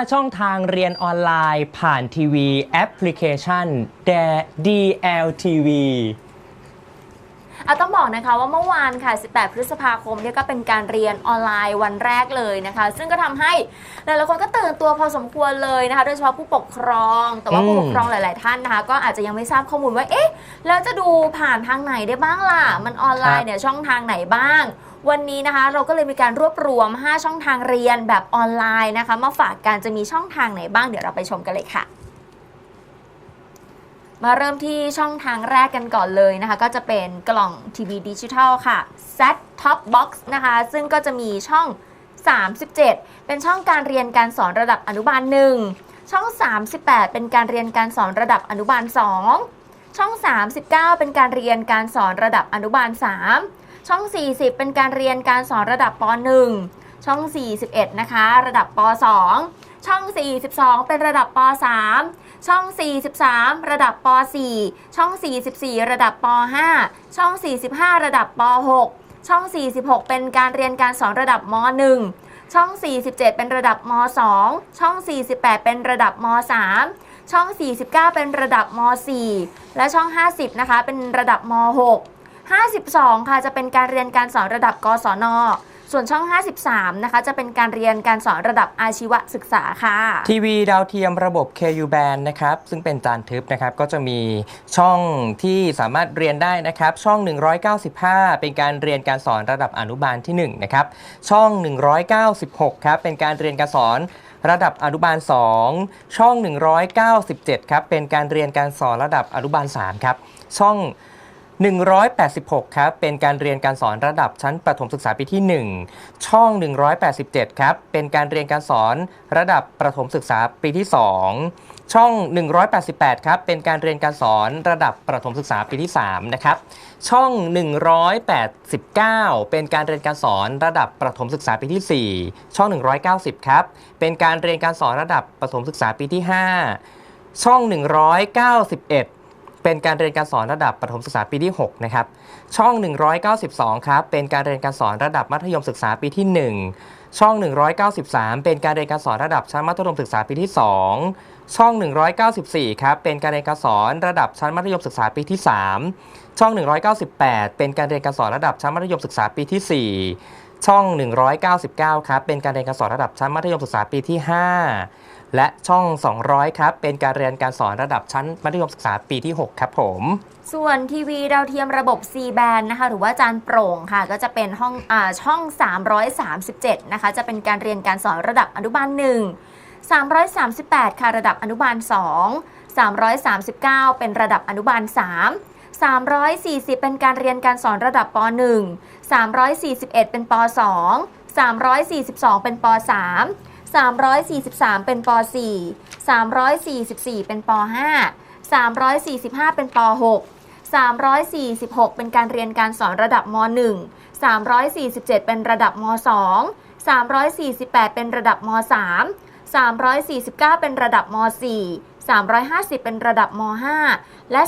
5 ช่องทางเรียนออนไลน์ผ่านทีวีแอปพลิเคชัน DLTV เอาต้องบอกนะคะว่าเมื่อวานค่ะ 18 พฤษภาคมเนี่ยก็เป็นการเรียนออนไลน์วันแรกเลยนะคะ ซึ่งก็ทำให้หลายๆคนก็ตื่นตัวพอสมควรเลยนะคะ โดยเฉพาะผู้ปกครอง แต่ว่าอืมผู้ปกครองหลาย ๆ ท่านนะคะ ก็อาจจะยังไม่ทราบข้อมูลว่า เอ๊ะ แล้วจะดูผ่านทางไหนได้บ้างล่ะ มันออนไลน์เนี่ยช่องทางไหนบ้างวันนี้นะคะเราก็เลยมีการรวบรวม 5 ช่องทางเรียนแบบออนไลน์นะคะ มาฝากกันจะมีช่องทางไหนบ้างเดี๋ยวเราไปชมกันเลยค่ะ มาเริ่มที่ช่องทางแรกกันก่อนเลยนะคะ ก็จะเป็นกล่องทีวีดิจิทัลค่ะ Set Top Box นะคะ ซึ่งก็จะมีช่อง 37 เป็นช่องการเรียนการสอนระดับอนุบาล 1 ช่อง 38 เป็นการเรียนการสอนระดับอนุบาล 2 ช่อง 39 เป็นการเรียนการสอนระดับอนุบาล 3 ช่อง 40 เป็นการเรียนการสอนระดับป .1 ช่อง 41 นะคะ ระดับป .2 ช่อง 42 เป็นระดับป .3 ช่อง 43 ระดับป .4 ช่อง 44 ระดับป .5 ช่อง 45 ระดับป .6 ช่อง 46 เป็นการเรียนการสอนระดับม .1 ช่อง 47 เป็นระดับม .2 ช่อง 48 เป็นระดับม .3 ช่อง 49 เป็นระดับม .4 และช่อง 50 นะคะ เป็นระดับม .6 52 ค่ะ จะเป็นการเรียนการสอนระดับกศน ส่วนช่อง 53 นะคะ จะเป็นการเรียนการสอนระดับอาชีวศึกษาค่ะ ทีวีดาวเทียมระบบ KU band นะครับ ซึ่งเป็นจานทึบนะครับ ก็จะมีช่องที่สามารถเรียนได้นะครับ ช่อง 195 เป็นการเรียนการสอนระดับอนุบาลที่ 1 นะครับ ช่อง 196 ครับ เป็นการเรียนการสอนระดับอนุบาล 2 ช่อง 197 ครับ เป็นการเรียนการสอนระดับอนุบาล 3 ครับ ช่อง 186 ครับ เป็นการเรียนการสอนระดับชั้นประถมศึกษาปีที่ 1 ช่อง 187 ครับ เป็นการเรียนการสอนระดับประถมศึกษาปีที่ 2 ช่อง 188 ครับ เป็นการเรียนการสอนระดับประถมศึกษาปีที่ 3 นะครับ ช่อง 189 เป็นการเรียนการสอนระดับประถมศึกษาปีที่ 4 ช่อง 190 ครับ เป็นการเรียนการสอนระดับประถมศึกษาปีที่ 5 ช่อง 191 เป็นการเรียนการสอนระดับประถมศึกษาปีที่ 6 นะครับ ช่อง 192 ครับ เป็นการเรียนการสอนระดับมัธยมศึกษาปีที่ 1 ช่อง 193 เป็นการเรียนการสอนระดับชั้นมัธยมศึกษาปีที่ 2 ช่อง 194 ครับ เป็นการเรียนการสอนระดับชั้นมัธยมศึกษาปีที่ 3 ช่อง 198 เป็นการเรียนการสอนระดับชั้นมัธยมศึกษาปีที่ 4 ช่อง 199 ครับ เป็นการเรียนการสอนระดับชั้นมัธยมศึกษาปีที่ 5 และช่อง 200 ครับ เป็นการเรียนการสอนระดับชั้นมัธยมศึกษาปีที่ 6 ครับผม ส่วนทีวีดาวเทียมระบบ C band นะคะ หรือว่าจานโปร่งค่ะ ก็จะเป็นห้องอช่อง 337 นะคะ จะเป็นการเรียนการสอนระดับอนุบาล 1 338 ค่ะ ระดับอนุบาล 2 339 เป็นระดับอนุบาล 3 340 เป็นการเรียนการสอนระดับป .1 341 เป็นป .2 342 เป็นป .3 343 เป็นป .4 344 เป็นป .5 345 เป็นป .6 346 เป็นการเรียนการสอนระดับม .1 347 เป็นระดับม .2 348 เป็นระดับม .3 349 เป็นระดับม .4 350 เป็นระดับม .5 และ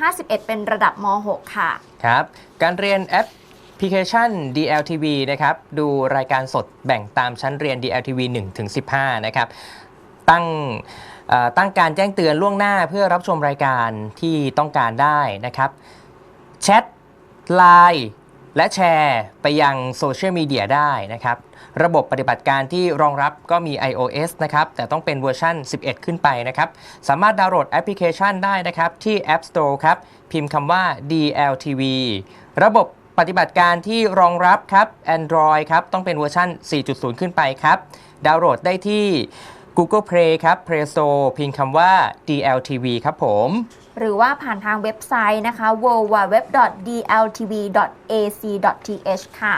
351 เป็นระดับม .6 ค่ะ ครับ การเรียนแอป พลิเคชัน DLTV นะครับ ดูรายการสดแบ่งตามชั้นเรียน DLTV 1ถึง15 นะครับ ตั้งตั้งการแจ้งเตือนล่วงหน้าเพื่อรับชมรายการที่ต้องการได้นะครับ แชทไลน์และแชร์ไปยังโซเชียลมีเดียได้นะครับ ระบบปฏิบัติการที่รองรับก็มี iOS นะครับ แต่ต้องเป็นเวอร์ชัน 11 ขึ้นไปนะครับ สามารถดาวน์โหลดแอปพลิเคชันได้นะครับ ที่ App Store ครับ พิมพ์คำว่า DLTV ระบบ ปฏิบัติการที่รองรับครับ Android ครับ ต้องเป็นเวอร์ชัน4.0 ขึ้นไปครับ ดาวน์โหลดได้ที่ Google Play ครับ Play Store พิมพ์คำว่า DLTV ครับผม หรือว่าผ่านทางเว็บไซต์นะคะ www.dltv.ac.th ค่ะ